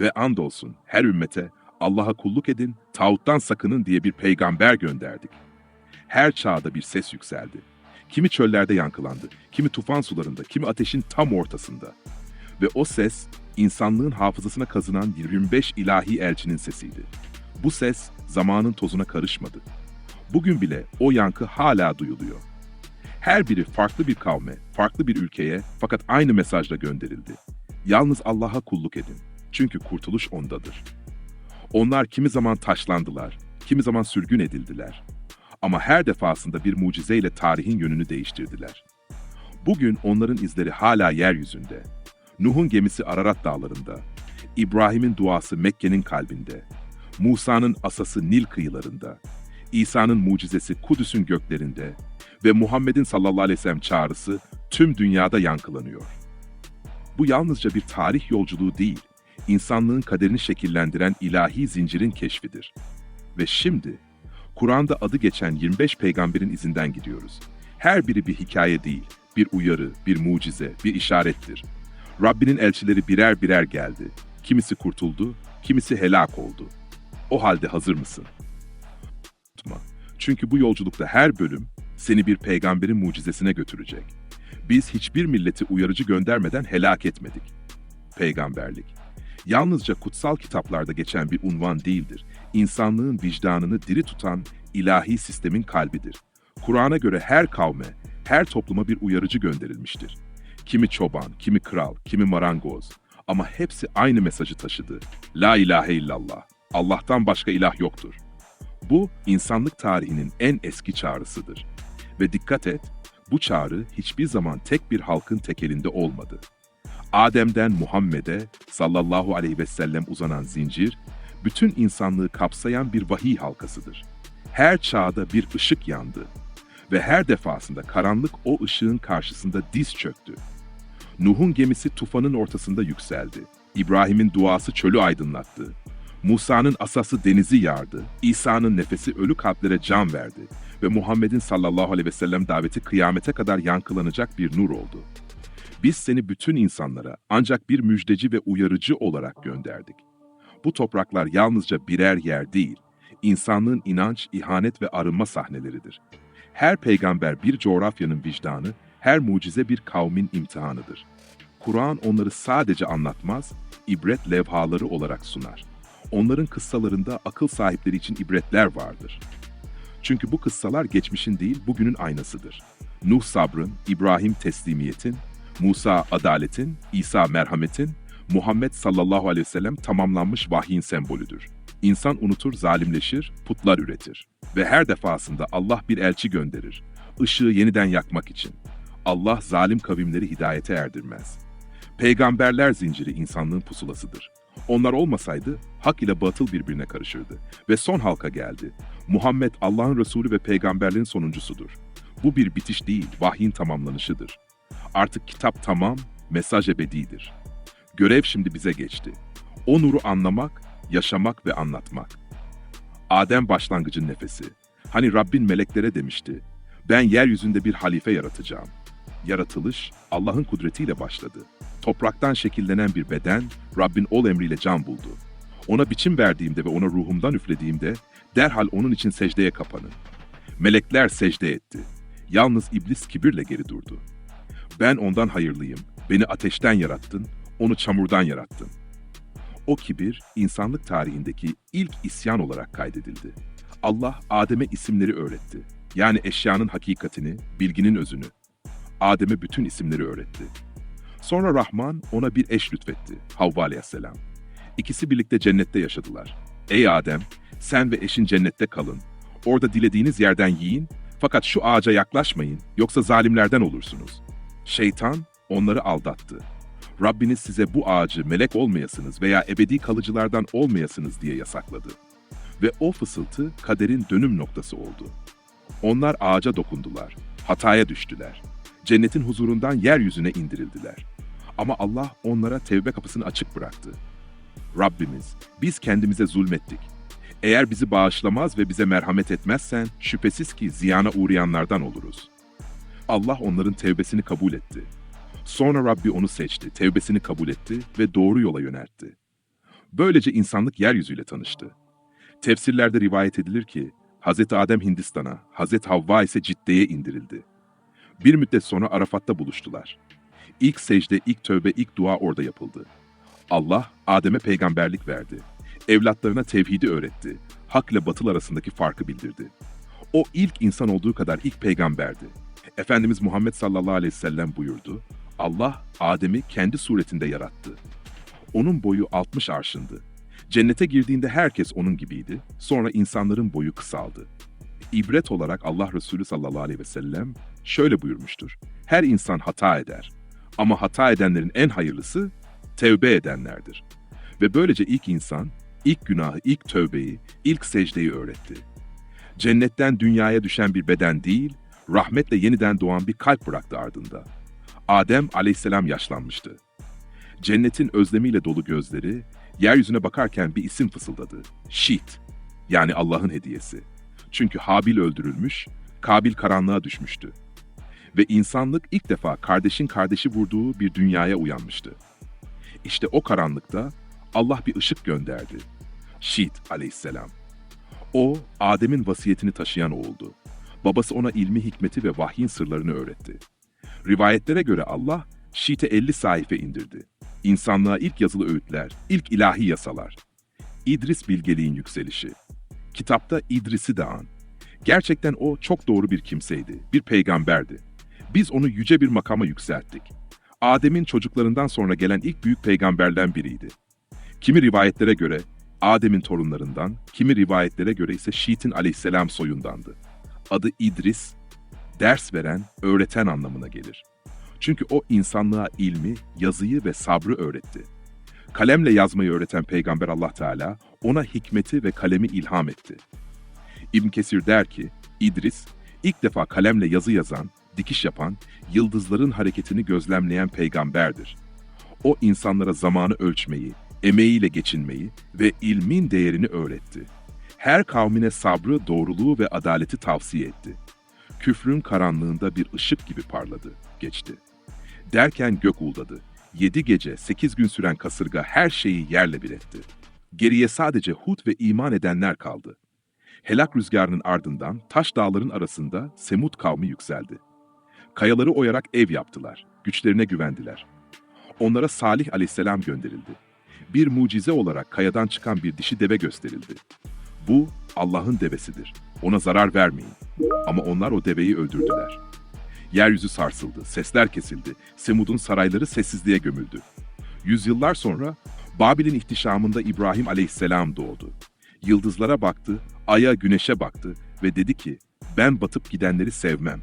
Ve andolsun her ümmete Allah'a kulluk edin, tağuttan sakının diye bir peygamber gönderdik. Her çağda bir ses yükseldi. Kimi çöllerde yankılandı, kimi tufan sularında, kimi ateşin tam ortasında. Ve o ses, insanlığın hafızasına kazınan 25 ilahi elçinin sesiydi. Bu ses, zamanın tozuna karışmadı. Bugün bile o yankı hala duyuluyor. Her biri farklı bir kavme, farklı bir ülkeye fakat aynı mesajla gönderildi. Yalnız Allah'a kulluk edin. Çünkü kurtuluş ondadır. Onlar kimi zaman taşlandılar, kimi zaman sürgün edildiler. Ama her defasında bir mucizeyle tarihin yönünü değiştirdiler. Bugün onların izleri hala yeryüzünde. Nuh'un gemisi Ararat dağlarında, İbrahim'in duası Mekke'nin kalbinde, Musa'nın asası Nil kıyılarında, İsa'nın mucizesi Kudüs'ün göklerinde ve Muhammed'in sallallahu aleyhi ve sellem çağrısı tüm dünyada yankılanıyor. Bu yalnızca bir tarih yolculuğu değil, insanlığın kaderini şekillendiren ilahi zincirin keşfidir. Ve şimdi, Kur'an'da adı geçen 25 peygamberin izinden gidiyoruz. Her biri bir hikaye değil, bir uyarı, bir mucize, bir işarettir. Rabbinin elçileri birer birer geldi. Kimisi kurtuldu, kimisi helak oldu. O halde hazır mısın? Unutma. Çünkü bu yolculukta her bölüm seni bir peygamberin mucizesine götürecek. Biz hiçbir milleti uyarıcı göndermeden helak etmedik. Peygamberlik. Yalnızca kutsal kitaplarda geçen bir unvan değildir. İnsanlığın vicdanını diri tutan ilahi sistemin kalbidir. Kur'an'a göre her kavme, her topluma bir uyarıcı gönderilmiştir. Kimi çoban, kimi kral, kimi marangoz. Ama hepsi aynı mesajı taşıdı. La ilahe illallah. Allah'tan başka ilah yoktur. Bu, insanlık tarihinin en eski çağrısıdır. Ve dikkat et, bu çağrı hiçbir zaman tek bir halkın tekelinde olmadı. Adem'den Muhammed'e sallallahu aleyhi ve sellem uzanan zincir, bütün insanlığı kapsayan bir vahiy halkasıdır. Her çağda bir ışık yandı ve her defasında karanlık o ışığın karşısında diz çöktü. Nuh'un gemisi tufanın ortasında yükseldi. İbrahim'in duası çölü aydınlattı. Musa'nın asası denizi yardı. İsa'nın nefesi ölü kalplere can verdi. Ve Muhammed'in sallallahu aleyhi ve sellem daveti kıyamete kadar yankılanacak bir nur oldu. Biz seni bütün insanlara ancak bir müjdeci ve uyarıcı olarak gönderdik. Bu topraklar yalnızca birer yer değil, insanlığın inanç, ihanet ve arınma sahneleridir. Her peygamber bir coğrafyanın vicdanı, her mucize bir kavmin imtihanıdır. Kur'an onları sadece anlatmaz, ibret levhaları olarak sunar. Onların kıssalarında akıl sahipleri için ibretler vardır. Çünkü bu kıssalar geçmişin değil, bugünün aynasıdır. Nuh sabrın, İbrahim teslimiyetin, Musa adaletin, İsa merhametin, Muhammed sallallahu aleyhi ve sellem tamamlanmış vahyin sembolüdür. İnsan unutur, zalimleşir, putlar üretir. Ve her defasında Allah bir elçi gönderir. Işığı yeniden yakmak için. Allah zalim kavimleri hidayete erdirmez. Peygamberler zinciri insanlığın pusulasıdır. Onlar olmasaydı hak ile batıl birbirine karışırdı. Ve son halka geldi. Muhammed Allah'ın Resulü ve peygamberlerin sonuncusudur. Bu bir bitiş değil, vahyin tamamlanışıdır. Artık kitap tamam, mesaj ebedidir. Görev şimdi bize geçti. O nuru anlamak, yaşamak ve anlatmak. Adem başlangıcın nefesi. Hani Rabbin meleklere demişti, ben yeryüzünde bir halife yaratacağım. Yaratılış Allah'ın kudretiyle başladı. Topraktan şekillenen bir beden Rabbin ol emriyle can buldu. Ona biçim verdiğimde ve ona ruhumdan üflediğimde derhal onun için secdeye kapanın. Melekler secde etti. Yalnız iblis kibirle geri durdu. Ben ondan hayırlıyım. Beni ateşten yarattın, onu çamurdan yarattın. O kibir insanlık tarihindeki ilk isyan olarak kaydedildi. Allah Adem'e isimleri öğretti. Yani eşyanın hakikatini, bilginin özünü. Adem'e bütün isimleri öğretti. Sonra Rahman ona bir eş lütfetti, Havva aleyhisselam. İkisi birlikte cennette yaşadılar. Ey Adem, sen ve eşin cennette kalın. Orada dilediğiniz yerden yiyin, fakat şu ağaca yaklaşmayın, yoksa zalimlerden olursunuz. Şeytan onları aldattı. Rabbiniz size bu ağacı melek olmayasınız veya ebedi kalıcılardan olmayasınız diye yasakladı. Ve o fısıltı kaderin dönüm noktası oldu. Onlar ağaca dokundular, hataya düştüler. Cennetin huzurundan yeryüzüne indirildiler. Ama Allah onlara tevbe kapısını açık bıraktı. Rabbimiz, biz kendimize zulmettik. Eğer bizi bağışlamaz ve bize merhamet etmezsen şüphesiz ki ziyana uğrayanlardan oluruz. Allah onların tevbesini kabul etti. Sonra Rabbi onu seçti, tevbesini kabul etti ve doğru yola yöneltti. Böylece insanlık yeryüzüyle tanıştı. Tefsirlerde rivayet edilir ki, Hz. Adem Hindistan'a, Hz. Havva ise Cidde'ye indirildi. Bir müddet sonra Arafat'ta buluştular. İlk secde, ilk tövbe, ilk dua orada yapıldı. Allah, Adem'e peygamberlik verdi. Evlatlarına tevhidi öğretti. Hak ile batıl arasındaki farkı bildirdi. O ilk insan olduğu kadar ilk peygamberdi. Efendimiz Muhammed sallallahu aleyhi ve sellem buyurdu. Allah Adem'i kendi suretinde yarattı. Onun boyu 60 arşındı. Cennete girdiğinde herkes onun gibiydi. Sonra insanların boyu kısaldı. İbret olarak Allah Resulü sallallahu aleyhi ve sellem şöyle buyurmuştur. Her insan hata eder. Ama hata edenlerin en hayırlısı tevbe edenlerdir. Ve böylece ilk insan, ilk günahı, ilk tövbeyi, ilk secdeyi öğretti. Cennetten dünyaya düşen bir beden değil, rahmetle yeniden doğan bir kalp bıraktı ardında. Adem aleyhisselam yaşlanmıştı. Cennetin özlemiyle dolu gözleri, yeryüzüne bakarken bir isim fısıldadı. Şit, yani Allah'ın hediyesi. Çünkü Habil öldürülmüş, Kabil karanlığa düşmüştü. Ve insanlık ilk defa kardeşin kardeşi vurduğu bir dünyaya uyanmıştı. İşte o karanlıkta Allah bir ışık gönderdi. Şit aleyhisselam. O, Adem'in vasiyetini taşıyan oğuldu. Babası ona ilmi hikmeti ve vahyin sırlarını öğretti. Rivayetlere göre Allah, Şit'e 50 sayfa indirdi. İnsanlığa ilk yazılı öğütler, ilk ilahi yasalar. İdris bilgeliğin yükselişi. Kitapta İdris'i de an. Gerçekten o çok doğru bir kimseydi, bir peygamberdi. Biz onu yüce bir makama yükselttik. Adem'in çocuklarından sonra gelen ilk büyük peygamberden biriydi. Kimi rivayetlere göre Adem'in torunlarından, kimi rivayetlere göre ise Şit'in aleyhisselam soyundandı. Adı İdris, ders veren, öğreten anlamına gelir. Çünkü o insanlığa ilmi, yazıyı ve sabrı öğretti. Kalemle yazmayı öğreten Peygamber Allah Teala ona hikmeti ve kalemi ilham etti. İbn Kesir der ki, İdris ilk defa kalemle yazı yazan, dikiş yapan, yıldızların hareketini gözlemleyen peygamberdir. O insanlara zamanı ölçmeyi, emeğiyle geçinmeyi ve ilmin değerini öğretti. Her kavmine sabrı, doğruluğu ve adaleti tavsiye etti. Küfrün karanlığında bir ışık gibi parladı, geçti. Derken gök uldadı. Yedi gece, sekiz gün süren kasırga her şeyi yerle bir etti. Geriye sadece Hud ve iman edenler kaldı. Helak rüzgarının ardından taş dağların arasında Semut kavmi yükseldi. Kayaları oyarak ev yaptılar, güçlerine güvendiler. Onlara Salih aleyhisselam gönderildi. Bir mucize olarak kayadan çıkan bir dişi deve gösterildi. Bu Allah'ın devesidir. Ona zarar vermeyin. Ama onlar o deveyi öldürdüler. Yeryüzü sarsıldı, sesler kesildi, Semud'un sarayları sessizliğe gömüldü. Yüzyıllar sonra Babil'in ihtişamında İbrahim aleyhisselam doğdu. Yıldızlara baktı, aya güneşe baktı ve dedi ki, ben batıp gidenleri sevmem.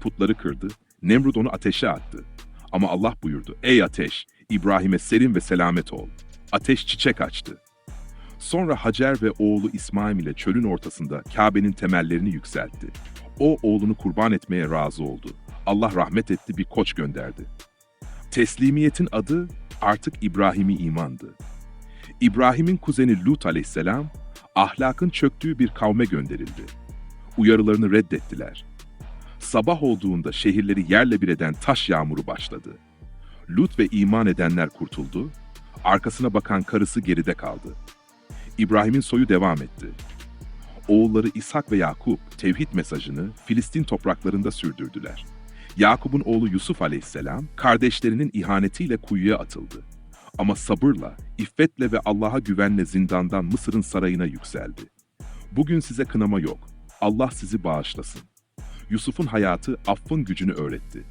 Putları kırdı, Nemrut onu ateşe attı. Ama Allah buyurdu, ey ateş, İbrahim'e serin ve selamet ol. Ateş çiçek açtı. Sonra Hacer ve oğlu İsmail ile çölün ortasında Kabe'nin temellerini yükseltti. O oğlunu kurban etmeye razı oldu. Allah rahmet etti bir koç gönderdi. Teslimiyetin adı artık İbrahim'i imandı. İbrahim'in kuzeni Lut aleyhisselam ahlakın çöktüğü bir kavme gönderildi. Uyarılarını reddettiler. Sabah olduğunda şehirleri yerle bir eden taş yağmuru başladı. Lut ve iman edenler kurtuldu, arkasına bakan karısı geride kaldı. İbrahim'in soyu devam etti. Oğulları İshak ve Yakup tevhid mesajını Filistin topraklarında sürdürdüler. Yakup'un oğlu Yusuf aleyhisselam kardeşlerinin ihanetiyle kuyuya atıldı. Ama sabırla, iffetle ve Allah'a güvenle zindandan Mısır'ın sarayına yükseldi. Bugün size kınama yok. Allah sizi bağışlasın. Yusuf'un hayatı affın gücünü öğretti.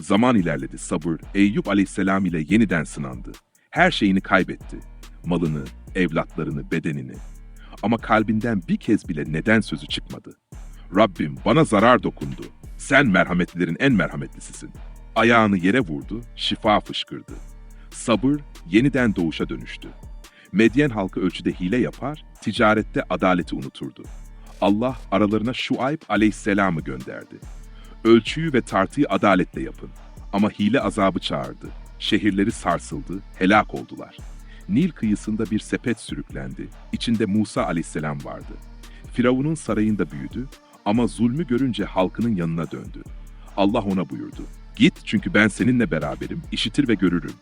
Zaman ilerledi sabır, Eyüp aleyhisselam ile yeniden sınandı. Her şeyini kaybetti. Malını, evlatlarını, bedenini. Ama kalbinden bir kez bile neden sözü çıkmadı. Rabbim bana zarar dokundu. Sen merhametlilerin en merhametlisisin. Ayağını yere vurdu, şifa fışkırdı. Sabır yeniden doğuşa dönüştü. Medyen halkı ölçüde hile yapar, ticarette adaleti unuturdu. Allah aralarına Şuayb aleyhisselamı gönderdi. Ölçüyü ve tartıyı adaletle yapın. Ama hile azabı çağırdı. Şehirleri sarsıldı, helak oldular. Nil kıyısında bir sepet sürüklendi. İçinde Musa aleyhisselam vardı. Firavun'un sarayında büyüdü ama zulmü görünce halkının yanına döndü. Allah ona buyurdu. Git çünkü ben seninle beraberim, işitir ve görürüm.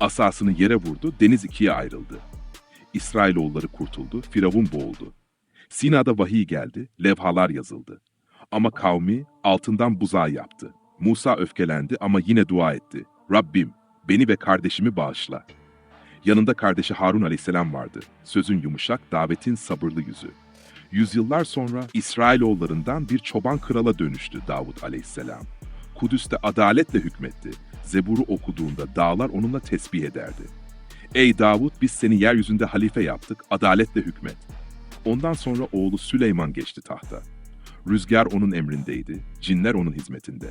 Asasını yere vurdu, deniz ikiye ayrıldı. İsrailoğulları kurtuldu, Firavun boğuldu. Sina'da vahiy geldi, levhalar yazıldı. Ama kavmi altından buzağı yaptı. Musa öfkelendi ama yine dua etti. Rabbim, beni ve kardeşimi bağışla. Yanında kardeşi Harun aleyhisselam vardı. Sözün yumuşak, davetin sabırlı yüzü. Yüzyıllar sonra İsrailoğullarından bir çoban krala dönüştü Davut aleyhisselam. Kudüs'te adaletle hükmetti. Zebur'u okuduğunda dağlar onunla tesbih ederdi. Ey Davut biz seni yeryüzünde halife yaptık, adaletle hükmet. Ondan sonra oğlu Süleyman geçti tahta. Rüzgar onun emrindeydi, cinler onun hizmetinde.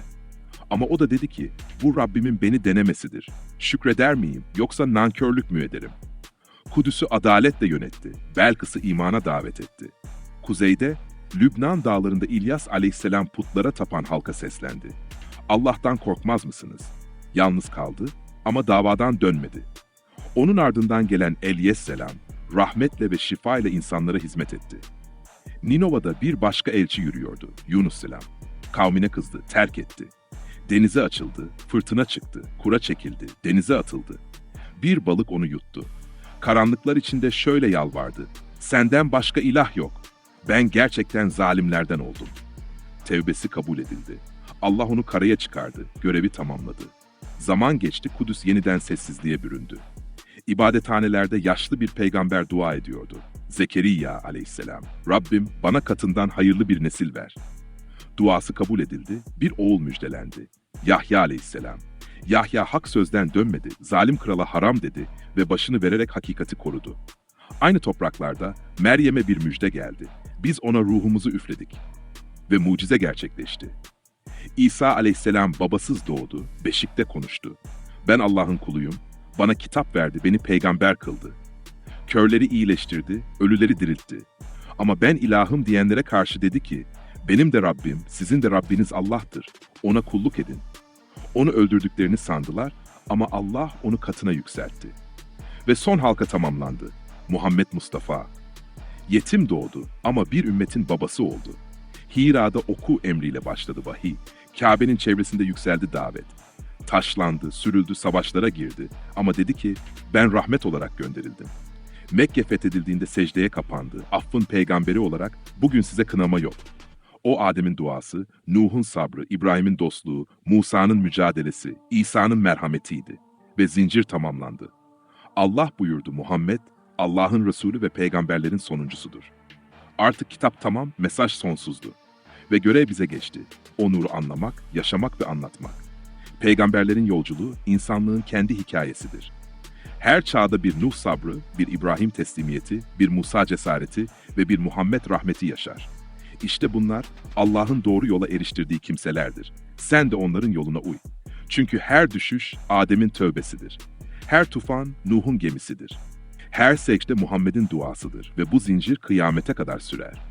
Ama o da dedi ki, bu Rabbimin beni denemesidir. Şükreder miyim yoksa nankörlük mü ederim? Kudüs'ü adaletle yönetti, Belkıs'ı imana davet etti. Kuzeyde, Lübnan dağlarında İlyas aleyhisselam putlara tapan halka seslendi. Allah'tan korkmaz mısınız? Yalnız kaldı ama davadan dönmedi. Onun ardından gelen Elyes selam, rahmetle ve şifa ile insanlara hizmet etti. Ninova'da bir başka elçi yürüyordu, Yunus selam. Kavmine kızdı, terk etti. Denize açıldı, fırtına çıktı, kura çekildi, denize atıldı. Bir balık onu yuttu. Karanlıklar içinde şöyle yalvardı. Senden başka ilah yok. Ben gerçekten zalimlerden oldum. Tevbesi kabul edildi. Allah onu karaya çıkardı, görevi tamamladı. Zaman geçti, Kudüs yeniden sessizliğe büründü. İbadethanelerde yaşlı bir peygamber dua ediyordu. Zekeriya aleyhisselam. Rabbim bana katından hayırlı bir nesil ver. Duası kabul edildi, bir oğul müjdelendi. Yahya aleyhisselam. Yahya hak sözden dönmedi, zalim krala haram dedi ve başını vererek hakikati korudu. Aynı topraklarda Meryem'e bir müjde geldi. Biz ona ruhumuzu üfledik. Ve mucize gerçekleşti. İsa aleyhisselam babasız doğdu, beşikte konuştu. Ben Allah'ın kuluyum, bana kitap verdi, beni peygamber kıldı. Körleri iyileştirdi, ölüleri diriltti. Ama ben ilahım diyenlere karşı dedi ki, benim de Rabbim, sizin de Rabbiniz Allah'tır. Ona kulluk edin. Onu öldürdüklerini sandılar ama Allah onu katına yükseltti. Ve son halka tamamlandı. Muhammed Mustafa. Yetim doğdu ama bir ümmetin babası oldu. Hira'da oku emriyle başladı vahiy. Kabe'nin çevresinde yükseldi davet. Taşlandı, sürüldü, savaşlara girdi ama dedi ki ben rahmet olarak gönderildim. Mekke fethedildiğinde secdeye kapandı. Affın peygamberi olarak bugün size kınama yok. O Adem'in duası, Nuh'un sabrı, İbrahim'in dostluğu, Musa'nın mücadelesi, İsa'nın merhametiydi. Ve zincir tamamlandı. Allah buyurdu Muhammed, Allah'ın Resulü ve peygamberlerin sonuncusudur. Artık kitap tamam, mesaj sonsuzdu. Ve görev bize geçti. O nuru anlamak, yaşamak ve anlatmak. Peygamberlerin yolculuğu, insanlığın kendi hikayesidir. Her çağda bir Nuh sabrı, bir İbrahim teslimiyeti, bir Musa cesareti ve bir Muhammed rahmeti yaşar. İşte bunlar Allah'ın doğru yola eriştirdiği kimselerdir. Sen de onların yoluna uy. Çünkü her düşüş Adem'in tövbesidir. Her tufan Nuh'un gemisidir. Her secde Muhammed'in duasıdır ve bu zincir kıyamete kadar sürer.